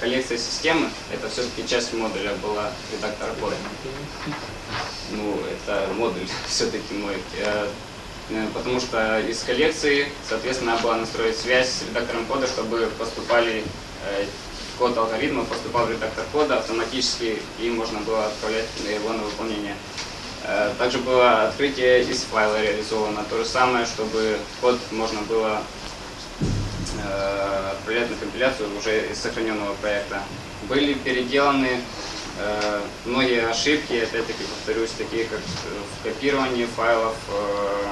коллекция системы, это все-таки часть модуля была редактора кода. Ну, это модуль все-таки мой. Э, э, Потому что из коллекции, соответственно, надо было настроить связь с редактором кода, чтобы поступали э, код алгоритма, поступал в редактор кода автоматически, и можно было отправлять его на выполнение. Также было открытие из файла реализовано. То же самое, чтобы код можно было э, отправлять на компиляцию уже из сохраненного проекта. Были переделаны э, многие ошибки, опять-таки повторюсь, такие как в копировании файлов, э,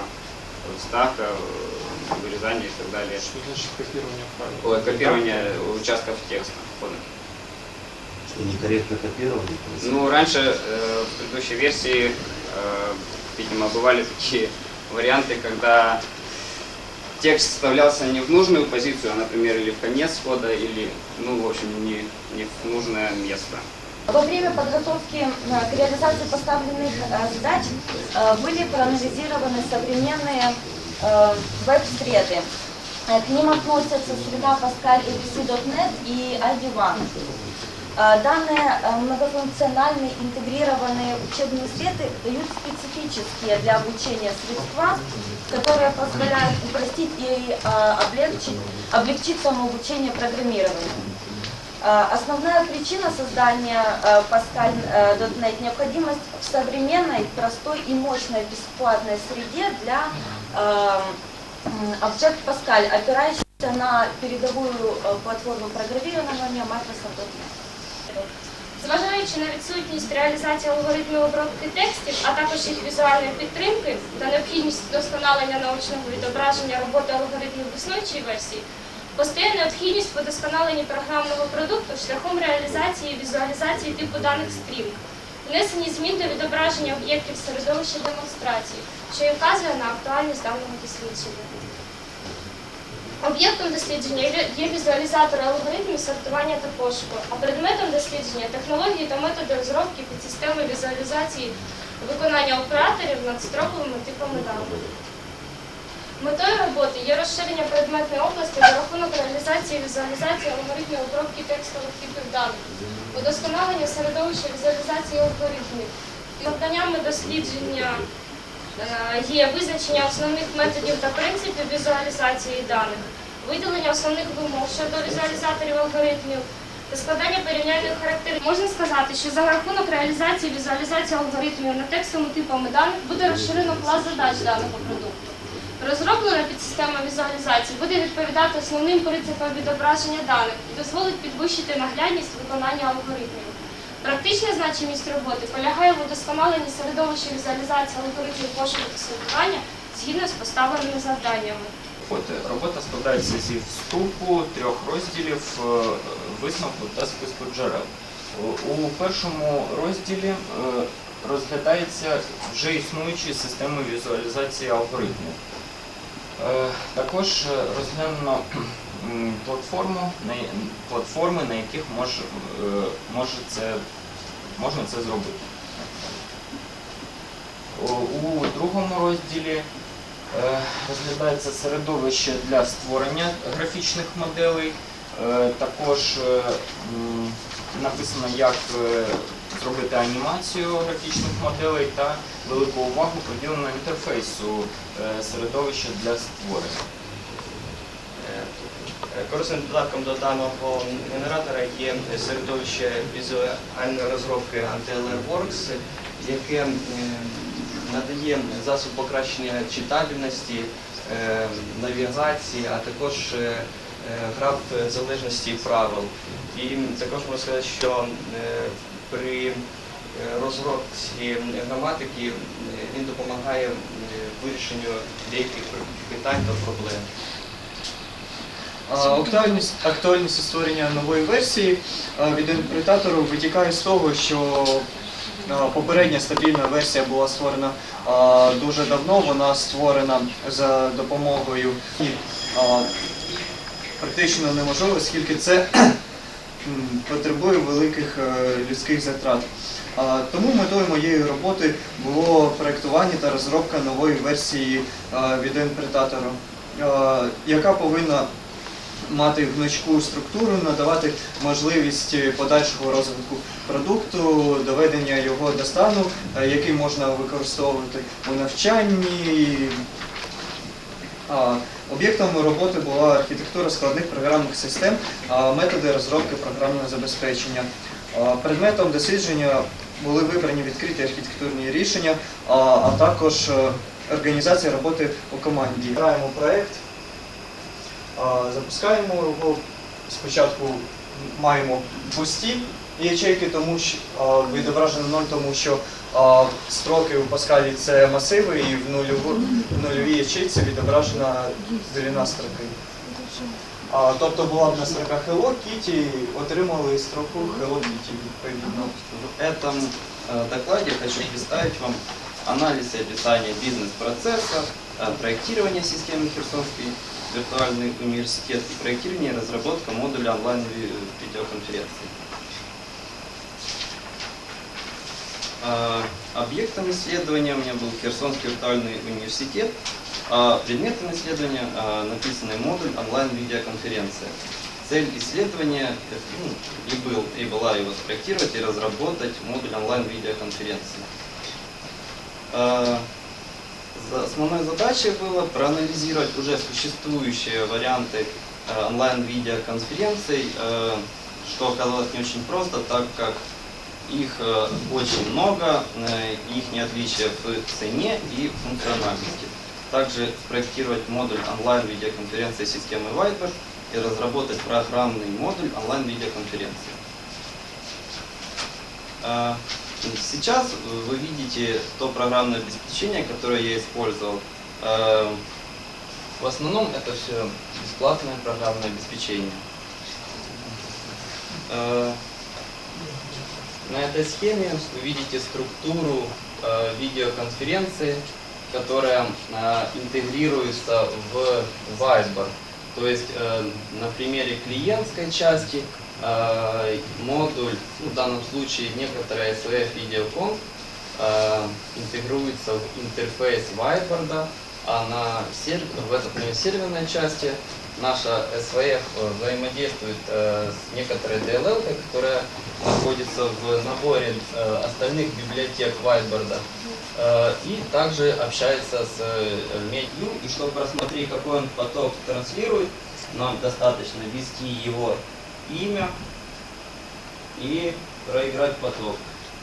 вставка, э, вырезание и так далее. Что значит копирование файла? Ой, копирование участков текста. кода. Что некорректно копировали? Ну, раньше э, в предыдущей версии, э, видимо, бывали такие варианты, когда текст вставлялся не в нужную позицию, а, например, или в конец кода, или, ну, в общем, не, не в нужное место. Во время подготовки э, к реализации поставленных э, задач э, были проанализированы современные веб-среды. К ним относятся среда Pascal ABC.NET и ID1. Э, Данные э, многофункциональные интегрированные учебные среды дают специфические для обучения средства, которые позволяют упростить и э, облегчить, облегчить самообучение программированию. Основная причина создания Pascal.NET – необходимость в современной, простой и мощной бесплатной среде для Object Pascal, опирающейся на передовую платформу программирования Microsoft.NET. Зважаючи на відсутність реалізації алгоритмів обробки текстів, а також їх візуальної підтримки та необхідність вдосконалення научного відображення роботи алгоритмів в існуючій версії, постає необхідність в удосконаленні програмного продукту шляхом реалізації і візуалізації типу даних стрім, внесені змін до відображення об'єктів середовища демонстрації, що і вказує на актуальність даного дослідження. Об'єктом дослідження є- візуалізатори алгоритмів сортування та пошуку, а предметом дослідження технології та методи розробки під системи візуалізації виконання операторів над строковими типами даних. Метою роботи є розширення предметної області за рахунок реалізації візуалізації алгоритмів обробки текстових типів даних, удосконалення середовища візуалізації алгоритмів, завданнями дослідження є визначення основних методів та принципів візуалізації даних, виділення основних вимог щодо візуалізаторів алгоритмів та складання порівняльних характеристик. Можна сказати, що за рахунок реалізації візуалізації алгоритмів над текстовими типами даних буде розширено клас задач даного продукту. Розроблена підсистема візуалізації буде відповідати основним принципам відображення даних і дозволить підвищити наглядність виконання алгоритмів. Практична значимість роботи полягає в удосконаленні середовища візуалізації алгоритмів пошуку та сортування згідно з поставленими завданнями. От, робота складається зі вступу, трьох розділів, е, висновку та списку джерел. У- першому розділі е, розглядається вже існуючі системи візуалізації алгоритмів. Е, Також розглянено платформу, на платформи, на яких мож, е, може це, можна це зробити. У- другому розділі Е, Розглядається середовище для створення графічних моделей. Е, Також написано, як зробити анімацію графічних моделей та велику увагу приділено інтерфейсу середовища для створення. Е, Корисним додатком до даного генератора є середовище візуальної розробки AntiLRWorks, яке надає засоб покращення читабельності, е, навігації, а також е, граф залежності правил. І також можна сказати, що при розробці граматики він допомагає вирішенню деяких питань та проблем. Актуальність, актуальність створення нової версії від інтерпретатору витікає з того, що попередня стабільна версія була створена дуже давно. Вона створена за допомогою практично неможливо, оскільки це потребує великих е, людських затрат. Тому метою моєї роботи було проєктування та розробка нової версії від інтерпретатору, яка повинна мати гнучку структуру, надавати можливість подальшого розвитку продукту, доведення його до стану, е, який можна використовувати у навчанні. Об'єктом роботи була архітектура складних програмних систем, методи розробки програмного забезпечення. Предметом дослідження були вибрані відкриті архітектурні рішення, а, також е, організація роботи у команді. Граємо проєкт, запускаємо його. Спочатку маємо пусті ячейки, тому що а, відображено 0, тому що а, строки у Паскалі це масиви, і в нульову, в нульовій ячейці відображена длина строки. А, тобто була б на строках Hello Kitty, отримали строку Hello Kitty відповідно. В этом э, докладе хочу представить вам анализ и описание бизнес-процесса, э, проектирование системы Херсонский виртуальный университет и проектирование разработка модуля онлайн-видеоконференции. Э, Объектом исследования у меня был Херсонский виртуальный университет, а предметом исследования э, написанный модуль онлайн-видеоконференция. Цель исследования э, ну, и, был, и была его спроектировать и разработать модуль онлайн-видеоконференции. Э, Основной задачей было проанализировать уже существующие варианты э, онлайн-видеоконференций, э, что оказалось не очень просто, так как их очень много, их не отличия в цене и функциональности. Также спроектировать модуль онлайн-видеоконференции системы Viber и разработать программный модуль онлайн-видеоконференции. Сейчас вы видите то программное обеспечение, которое я использовал. Э, В основном это все бесплатное программное обеспечение. Э, На этой схеме вы видите структуру э, видеоконференции, которая э, интегрируется в Viber. То есть на примере клиентской части модуль, ну, в данном случае некоторая SVF видеоконф, э, интегрируется в интерфейс да, а на сер- в этой серверной части наша SVF э, взаимодействует э, с некоторой DLL, которая находится в наборе э, остальных библиотек Whiteboard. Э, и также общается с э, медиа. И чтобы просмотреть, какой он поток транслирует, нам достаточно ввести его имя и проиграть поток.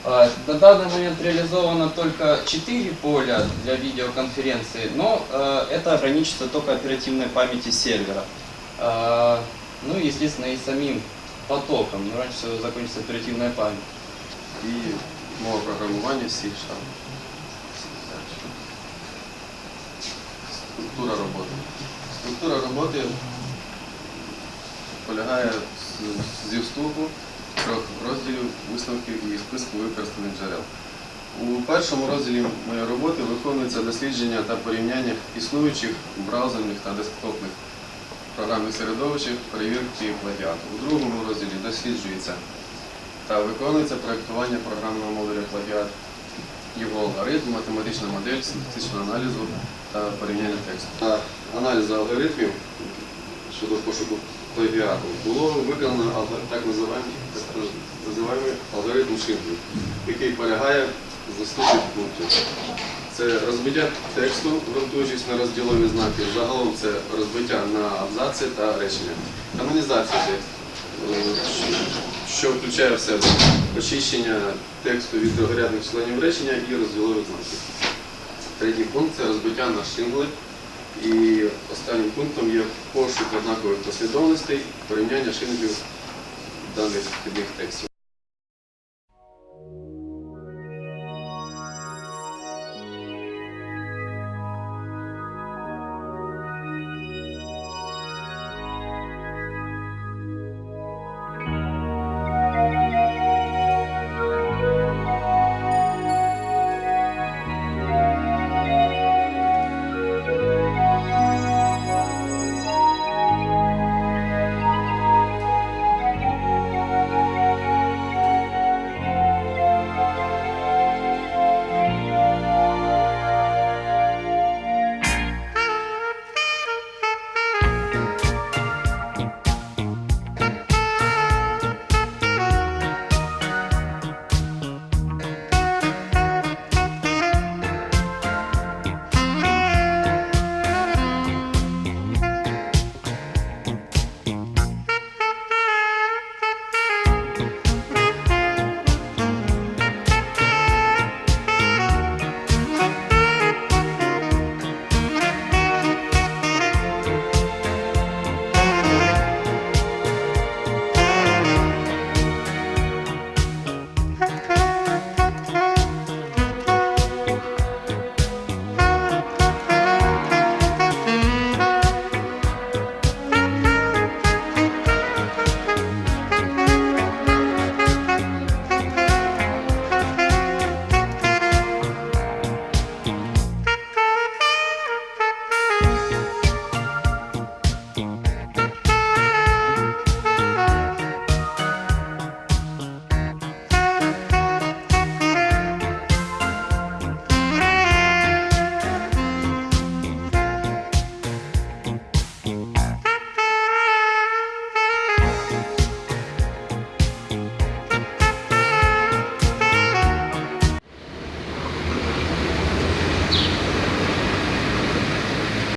А, На данный момент реализовано только 4 поля для видеоконференции, но э, это ограничится только оперативной памяти сервера. А, Ну и, естественно, и самим потоком. Но раньше всего закончится оперативная память. і мова програмування C Структура роботи. Структура роботи полягає зі вступу трьох розділів висновків і списку використаних джерел. У першому розділі моєї роботи виконується дослідження та порівняння існуючих браузерних та десктопних програмних середовищ перевірки плагіату. У другому розділі досліджується та виконується проєктування програмного модуля плагіат, його алгоритм, математична модель, синтетичного аналізу та порівняння тексту. Та аналізу алгоритмів щодо пошуку плагіату було виконано так називаємо- алгоритм Шинглі, який полягає з наступних пунктів. Це розбиття тексту, ґрунтуючись на розділові знаки. Загалом це розбиття на абзаци та речення. Канонізація тексту, е, що включає в себе очищення тексту від другорядних членів речення і розділових знаків. Третій пункт це розбиття на шингли. І останнім пунктом є пошук однакових послідовностей, порівняння шинків даних вхідних текстів.